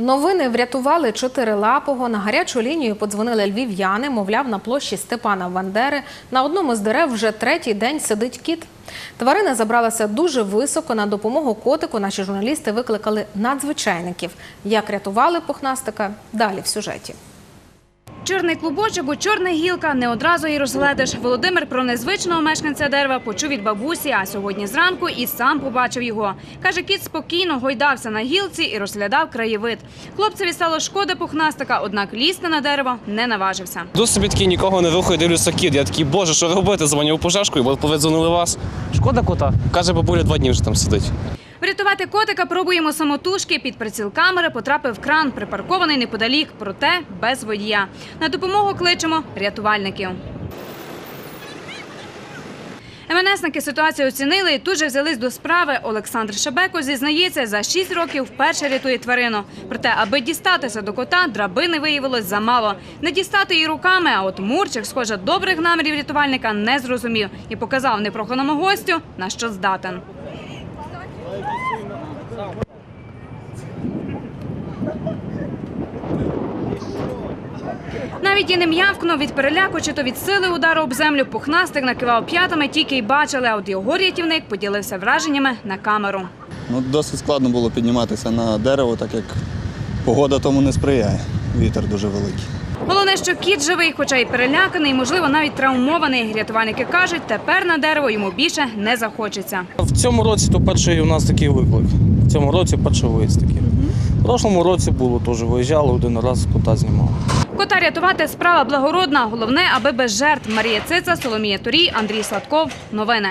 Новини врятували чотирилапого. На гарячу лінію подзвонили львів'яни. Мовляв, на площі Степана Вандери на одному з дерев вже третій день сидить кіт. Тварина забралася дуже високо. На допомогу котику наші журналісти викликали надзвичайників. Як рятували пухнастика? Далі в сюжеті. Чорний клубочок у чорна гілка не одразу і розгледиш. Володимир про незвичного мешканця дерева почув від бабусі, а сьогодні зранку і сам побачив його. Каже, кіт спокійно гойдався на гілці і розглядав краєвид. Хлопцеві стало шкода пухнастика, однак лізти на дерево не наважився. Йду собі такий, нікого не рухаю, дивлюся кіт. Я такий, боже, що робити? Дзвонив пожежкою, бо повидзвонили вас. Шкода кота. Каже, бабуля два дні вже там сидить. Врятувати котика пробуємо самотужки. Під приціл камери потрапив кран, припаркований неподалік, проте без водія. На допомогу кличемо рятувальників. МНСники ситуацію оцінили і тут же взялись до справи. Олександр Шебеко зізнається, за 6 років вперше рятує тварину. Проте, аби дістатися до кота, драбини виявилось замало. Не дістати її руками, а от Мурчик, схоже, добрих намірів рятувальника не зрозумів і показав непроханому гостю, на що здатен. Навіть і не м'явкнув від переляку чи то від сили удару об землю. Пухнастик накивав п'ятами, тільки й бачили, а от його рятівник поділився враженнями на камеру. Ну, досить складно було підніматися на дерево, так як погода тому не сприяє. Вітер дуже великий. Головне, що кіт живий, хоча й переляканий, можливо, навіть травмований. Рятувальники кажуть, тепер на дерево йому більше не захочеться. В цьому році то перший у нас такий виклик. В цьому році перший виїзд такий. В прошлому році було теж виїжджали один раз, кота знімали. Кота рятувати справа благородна. Головне, аби без жертв. Марія Циця, Соломія Турій, Андрій Сладков. Новини.